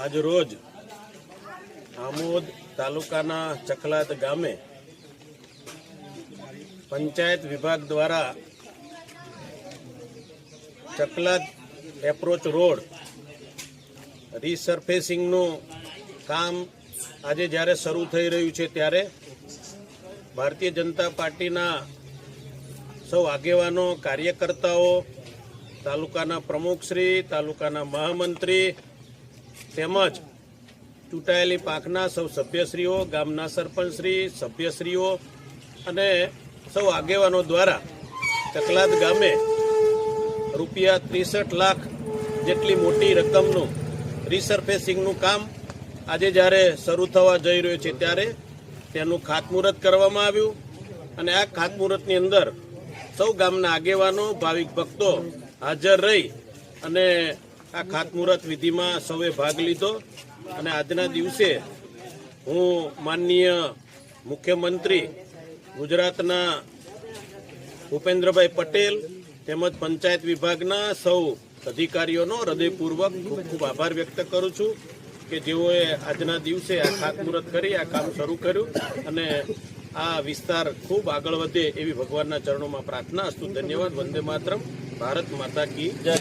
આજ રોજ આમોદ તાલુકાના ચકલાદ ગામે પંચાયત વિભાગ દ્વારા ચકલાદ એપ્રોચ રોડ રીસર્ફેસિંગનું કામ આજે જ્યારે શરૂ થઈ રહ્યું છે ત્યારે ભારતીય જનતા પાર્ટીના સૌ આગેવાનો, કાર્યકર્તાઓ, તાલુકાના પ્રમુખશ્રી, તાલુકાના મહામંત્રી તેમજ ચૂંટાયેલી પાંખના સૌ સભ્યશ્રીઓ, ગામના સરપંચશ્રી, સભ્યશ્રીઓ અને સૌ આગેવાનો દ્વારા ચકલાદ ગામે રૂપિયા ત્રીસઠ લાખ જેટલી મોટી રકમનું રિસર્ફેસિંગનું કામ આજે જ્યારે શરૂ થવા જઈ રહ્યું છે ત્યારે તેનું ખાતમુહૂર્ત કરવામાં આવ્યું અને આ ખાતમુહૂર્તની અંદર સૌ ગામના આગેવાનો, ભાવિક ભક્તો હાજર રહી અને આ ખાતમુહૂર્ત વિધિમાં સૌએ ભાગ લીધો અને આજના દિવસે હું માનનીય મુખ્યમંત્રી ગુજરાતના ભૂપેન્દ્રભાઈ પટેલ તેમજ પંચાયત વિભાગના સૌ અધિકારીઓનો હૃદયપૂર્વક ખૂબ ખૂબ આભાર વ્યક્ત કરું છું કે જેઓએ આજના દિવસે આ ખાતમુહૂર્ત કરી, આ કામ શરૂ કર્યું અને આ વિસ્તાર ખૂબ આગળ વધે એવી ભગવાનના ચરણોમાં પ્રાર્થના, અસ્તુ ધન્યવાદ, વંદે માતરમ, ભારત માતા કી જય.